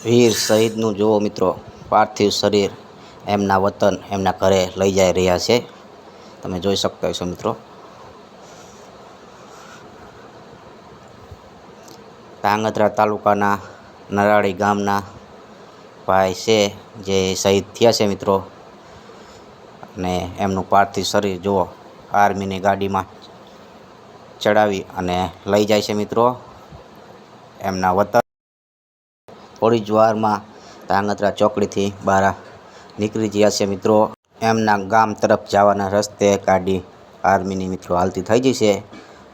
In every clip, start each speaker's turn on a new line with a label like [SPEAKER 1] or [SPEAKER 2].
[SPEAKER 1] વીર શહીદનું જુઓ મિત્રો, પાર્થિવ શરીર એમના વતન, એમના ઘરે લઈ જઈ રહ્યા છે. તમે જોઈ શકતા હશો મિત્રો. ધાંગધ્રા તાલુકાના નરાળી ગામના ભાઈ છે, જે શહીદ થયા છે મિત્રો. અને એમનું પાર્થિવ શરીર જુઓ, આર્મીની ગાડીમાં ચડાવી અને લઈ જાય છે મિત્રો. એમના વતન થોડી જ વારમાં ધાંગધ્રા ચોકડીથી બહાર નીકળી ગયા છે મિત્રો. એમના ગામ તરફ જવાના રસ્તે ગાડી આર્મીની મિત્રો હાલતી થઈ ગઈ છે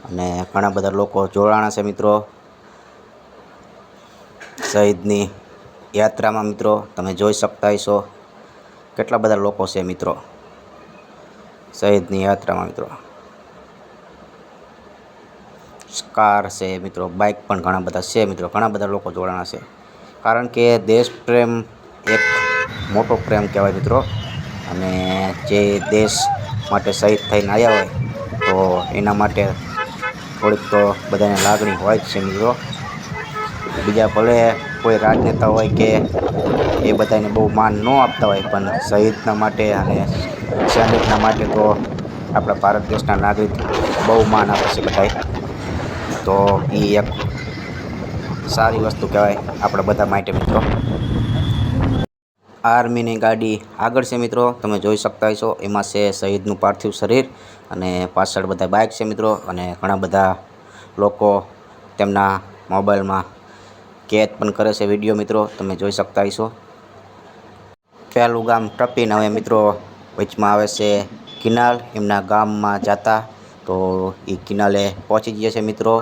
[SPEAKER 1] અને ઘણા બધા લોકો જોડાણા છે મિત્રો. શહીદની યાત્રામાં મિત્રો તમે જોઈ શકતા હશો કેટલા બધા લોકો છે મિત્રો શહીદની યાત્રામાં મિત્રો. કાર છે મિત્રો બાઇક પણ ઘણા બધા છે મિત્રો, ઘણા બધા લોકો જોડાણા છે. કારણ કે દેશ પ્રેમ એક મોટો પ્રેમ કહેવાય મિત્રો. અને જે દેશ માટે શહીદ થઈને આવ્યા હોય, તો એના માટે થોડીક તો બધાને લાગણી હોય જ છે મિત્રો. બીજા ભલે કોઈ રાજનેતા હોય કે એ બધાને બહુ માન ન આપતા હોય, પણ શહીદના માટે અને સૈનિકના માટે તો આપણા ભારત દેશના નાગરિક બહુ માન આપે છે બધાએ તો એ એક સારી વસ્તુ કહેવાય આપણા બધા માટે મિત્રો. આર્મીની ગાડી આગળ છે મિત્રો, તમે જોઈ શકતા હશો. એમાં છે શહીદનું પાર્થિવ શરીર અને પાછળ બધા બાઇક છે મિત્રો અને ઘણા બધા લોકો તેમના મોબાઈલમાં કેદ પણ કરે છે વીડિયો મિત્રો, તમે જોઈ શકતા હશો. પહેલું ગામ ટપીને હવે મિત્રો વચમાં આવે છે કિનાલ. એમના ગામમાં જતા તો એ કિનાલે પહોંચી ગયા છે મિત્રો.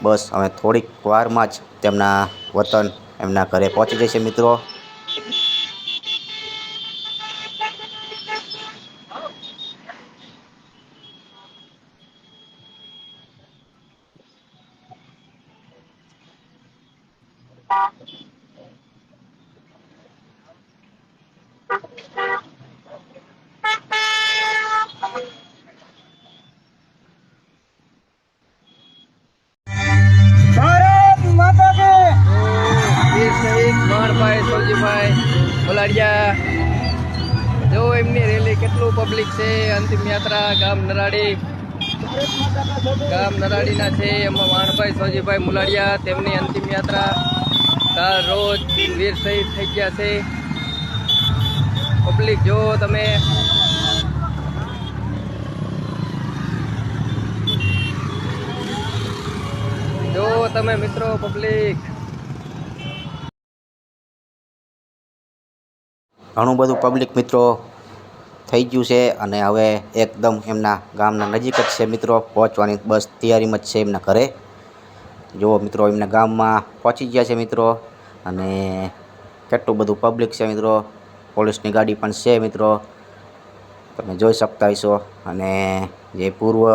[SPEAKER 1] બસ હવે થોડીક વારમાં જ તેમના વતન એમના ઘરે પહોંચી જશે મિત્રો.
[SPEAKER 2] ભારત
[SPEAKER 3] નરાડી ગામ નરાડીના છે. એમાં વાણભાઈ, સોજીભાઈ મુલાડિયા, તેમની અંતિમ યાત્રા. રોજ વીર શહીદ થઈ ગયા છે. પબ્લિક, જો તમે જો તમે મિત્રો પબ્લિક.
[SPEAKER 1] ઘણું બધું પબ્લિક મિત્રો થઈ ગયું છે અને હવે એકદમ એમના ગામના નજીક જ છે મિત્રો. પહોંચવાની બસ તૈયારીમાં જ છે એમના ઘરે. જુઓ મિત્રો, એમના ગામમાં પહોંચી ગયા છે મિત્રો. અને કેટલું બધું પબ્લિક છે મિત્રો. પોલીસની ગાડી પણ છે મિત્રો. તમે જોઈ શકતા હશો. અને જે પૂર્વ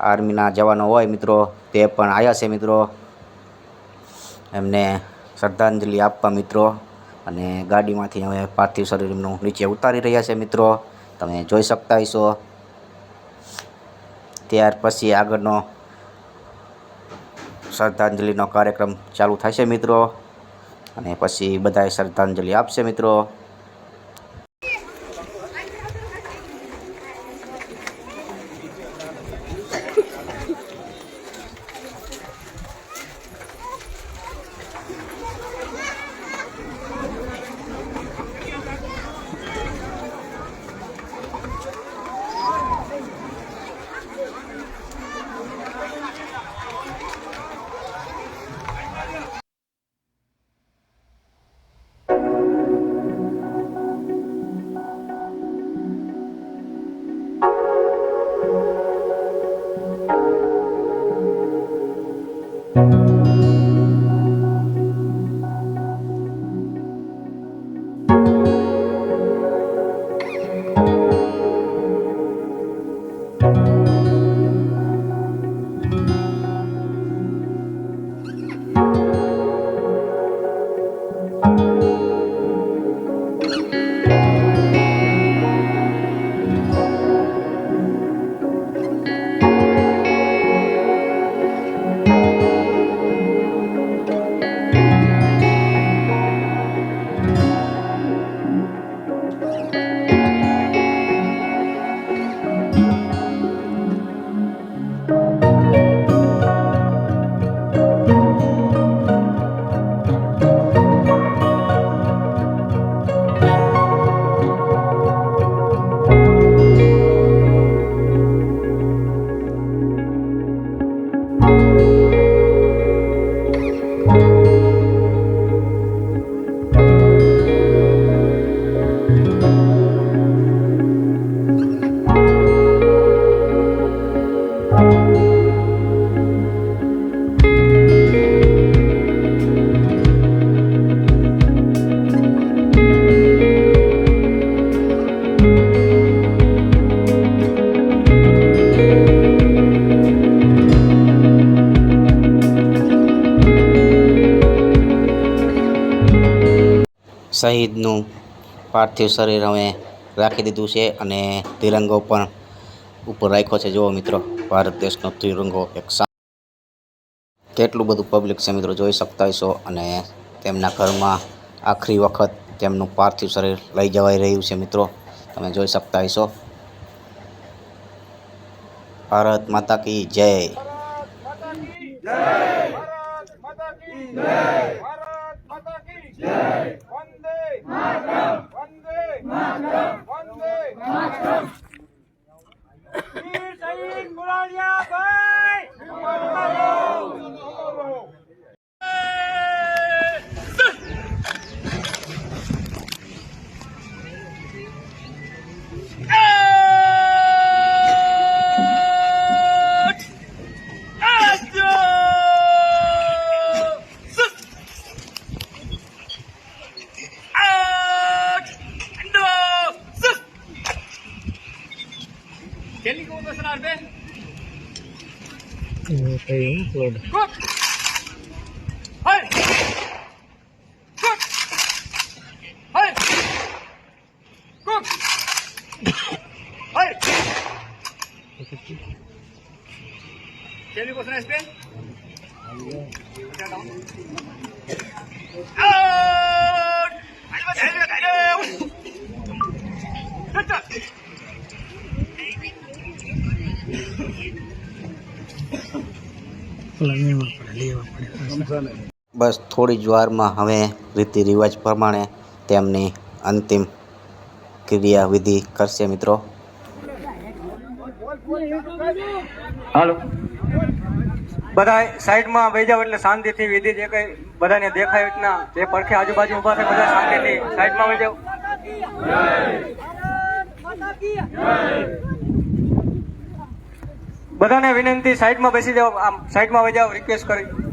[SPEAKER 1] આર્મીના જવાનો હોય મિત્રો, તે પણ આવ્યા છે મિત્રો. એમને શ્રદ્ધાંજલિ આપવા મિત્રો. અને ગાડીમાંથી હવે પાર્થિવ શરીર એમનું નીચે ઉતારી રહ્યા છે મિત્રો. તમે જોઈ શકતા હશો. ત્યાર પછી આગળનો શ્રદ્ધાંજલિનો કાર્યક્રમ ચાલુ થશે મિત્રો. અને પછી બધાએ શ્રદ્ધાંજલિ આપશે મિત્રો. Thank you. શહીદનું પાર્થિવ શરીર અમે રાખી દીધું છે અને તિરંગો પણ ઉપર રાખ્યો છે. જુઓ મિત્રો, ભારત દેશનો તિરંગો એક કેટલું બધું પબ્લિક છે મિત્રો, જોઈ શકતા હશો અને તેમના ઘરમાં આખરી વખત તેમનું પાર્થિવ શરીર લઈ જવાઈ રહ્યું છે મિત્રો. તમે જોઈ શકતા હશો ભારત માતા કી જય.
[SPEAKER 2] ભારત માતા કી જય. વંદે વંદે ભાઈ
[SPEAKER 3] કેટલી કોણ બેસનાર બે Good. Hey. Good. Hey. Good. Hey. કેટલી કોણ બેસનાર બે
[SPEAKER 1] બસ થોડી જ વારમાં હવે રીતિ રિવાજ પ્રમાણે તેમની અંતિમ ક્રિયાવિધિ કરશે મિત્રો.
[SPEAKER 4] હાલો. બધા સાઈડમાં વહી જાવ એટલે શાંતિથી વિધિ જે કઈ બધાને દેખાય રીતના જે પડખે આજુબાજુ ઊભા થાય બધા શાંતિથી સાઈડમાં વહી જાવ બધાને વિનંતી સાઈડમાં બેસી જાઓ આમ સાઈડમાં વહી રિક્વેસ્ટ કરી.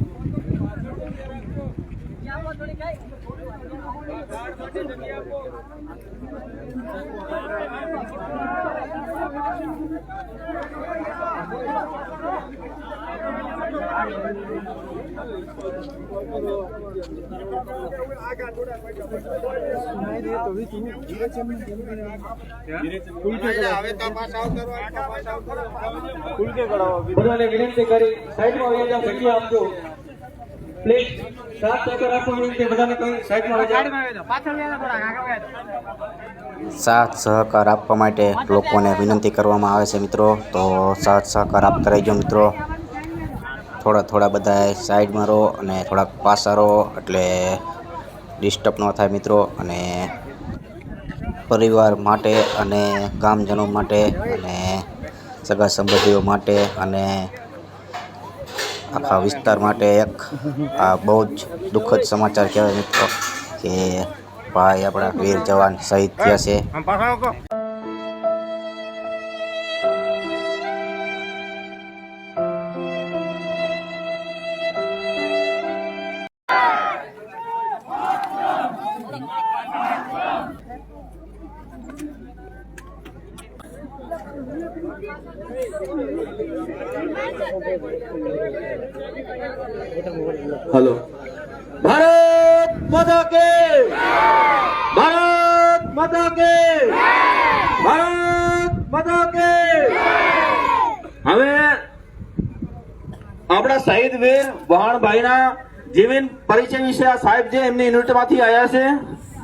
[SPEAKER 4] સાત
[SPEAKER 1] સાથ સહકાર આપવા માટે લોકોને વિનંતી કરવામાં આવે છે મિત્રો. તો સાથ સહકાર આપતા રહેજો મિત્રો. થોડા થોડા બધા સાઈડમાં રહો અને થોડાક પાસા રહો એટલે ડિસ્ટર્બ ન થાય મિત્રો અને પરિવાર માટે અને ગામજનો માટે અને સગા સંબંધીઓ માટે અને આખા વિસ્તાર માટે એક આ બહુ જ દુઃખદ સમાચાર કહેવાય મિત્રો કે ભાઈ આપણા વીર જવાન શહીદ થયા છે.
[SPEAKER 5] માતા ભારત માતા હવે આપણા શહીદ વીર વહાણભાઈના જીવન પરિચય વિશે આ સાહેબ જે એમની યુનિટમાંથી આવ્યા છે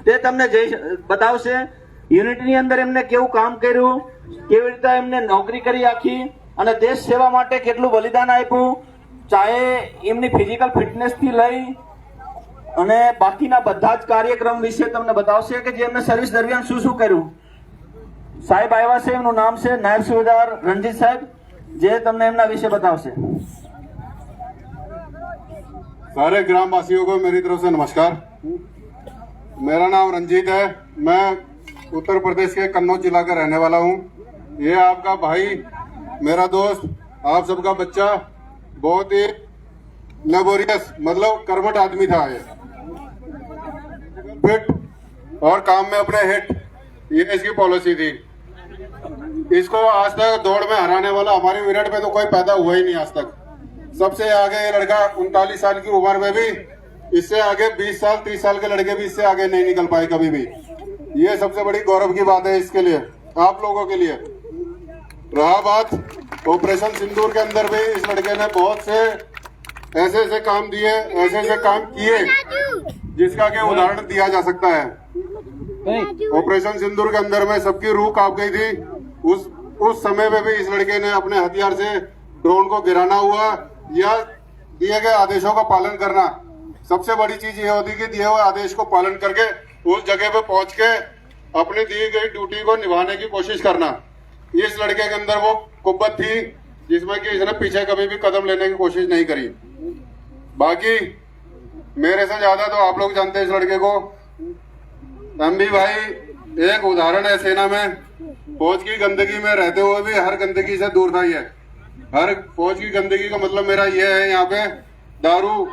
[SPEAKER 5] તે તમને જઈ બતાવશે. યુનિટની અંદર એમને કેવું કામ કર્યું કેવી રીતે એમને નોકરી કરી આખી અને દેશ સેવા માટે કેટલું બલિદાન આપ્યું ચાહે એમની ફિઝિકલ ફિટનેસથી લઈ અને બાકીના બધા જ કાર્યક્રમ વિશે તમને બતાવશે કે જે એમને સર્વિસ દરમિયાન શું શું કર્યું સાહેબ આવ્યા છે એમનું નામ છે નાયબ સુબેદાર રણજીત સાહેબ જે તમને એમના વિશે બતાવશે
[SPEAKER 6] सारे ग्रामवासियों को मेरी तरफ से नमस्कार मेरा नाम रंजीत है मैं उत्तर प्रदेश के कन्नौज जिला का रहने वाला हूँ ये आपका भाई मेरा दोस्त आप सबका बच्चा बहुत ही लेबोरियस मतलब कर्मठ आदमी था ये फिट और काम में अपने हिट ये इसकी पॉलिसी थी. इसको आज तक दौड़ में हराने वाला हमारे मिनट में तो कोई पैदा हुआ ही नहीं आज तक. सबसे आगे ये लड़का उनतालीस साल की उम्र में भी, इससे आगे 20 साल 30 साल के लड़के भी इससे आगे नहीं निकल पाए कभी भी. ये सबसे बड़ी गौरव की बात है इसके लिए, आप लोगों के लिए. रहा बात ऑपरेशन सिंदूर के अंदर भी इस लड़के ने बहुत से ऐसे ऐसे काम दिए, ऐसे ऐसे काम किए. जिसका के उदाहरण दिया जा सकता है। ऑपरेशन सिंदूर के अंदर में सबकी रूह काँप गई थी। उस उस समय में भी इस लड़के ने अपने हथियार से ड्रोन को गिराना हुआ। या दिए गए आदेशों का पालन करना। सबसे बड़ी चीज़ ये होती कि दिए हुए आदेश को पालन करके उस जगह पे पहुँच के अपनी दी गई ड्यूटी को निभाने की कोशिश करना। इस लड़के के अंदर वो कुब्बत थी जिसमें कि इसने पीछे कभी भी कदम लेने की कोशिश नहीं करी। बाकी मेरे से ज़्यादा तो आप लोग जानते हैं इस लड़के को। एमबी भाई, एक उदाहरण है सेना में। फौज की गंदगी में रहते हुए भी हर गंदगी से दूर था ये। हर फौज की गंदगी का मतलब मेरा ये है यहाँ पे, दारू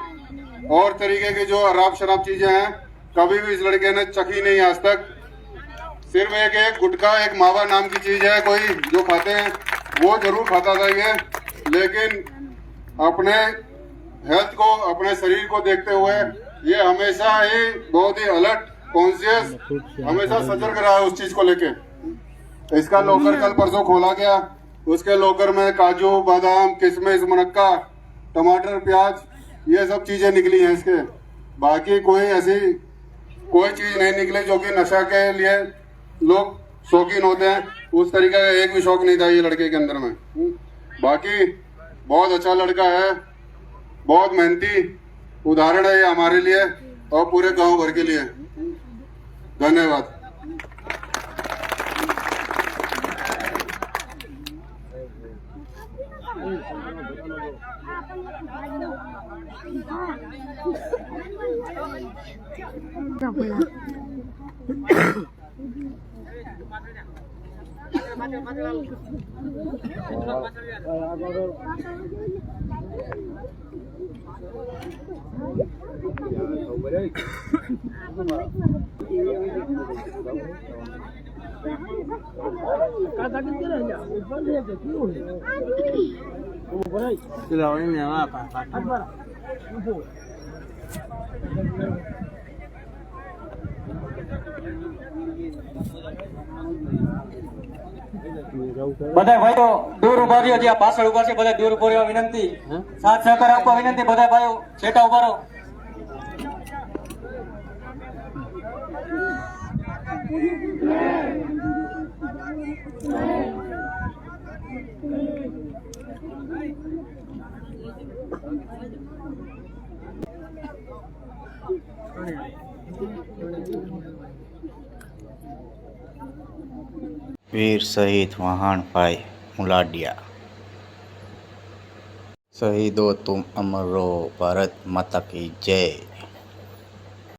[SPEAKER 6] और तरीके की जो अराब शराब चीज़ें हैं, कभी भी इस लड़के ने चखी नहीं आज तक। सिर्फ़ एक एक गुटखा, एक मावा नाम की चीज़ है कोई जो खाते हैं, वो ज़रूर खाता था ये। लेकिन अपने हेल्थ को, अपने शरीर को देखते हुए, ये हमेशा ही बहुत ही अलर्ट कॉन्शियस हमेशा सजग रहा है उस चीज़ को लेके। इसका लॉकर कल परसों खोला गया। उसके लॉकर में काजू, बादाम, किशमिश, मुनक्का, टमाटर, प्याज, ये सब चीज़ें निकली हैं इसके। बाकी कोई ऐसी, कोई चीज़ नहीं निकली जो कि नशा के लिए लोग शौकीन होते हैं। उस तरीके का एक भी शौक नहीं था ये लड़के के अंदर में। बाकी बहुत अच्छा लड़का है। बहुत मेहनती उदाहरण है ये हमारे लिए और पूरे गाँव भर के लिए धन्यवाद Cuidado, ahora me va para acá. Thank you.
[SPEAKER 4] બધા ભાઈઓ દૂર ઊભા રહ્યો જ્યાં પાછળ ઊભા છે બધા દૂર ઊભો રહેવા વિનંતી. સાથ સહકાર આપવા વિનંતી બધા ભાઈઓ છેટા ઊભા રહો.
[SPEAKER 1] વીર શહીદ વહાણભાઈ મુલાડિયા. શહીદો તુમ અમર ભારત માતા કી જય.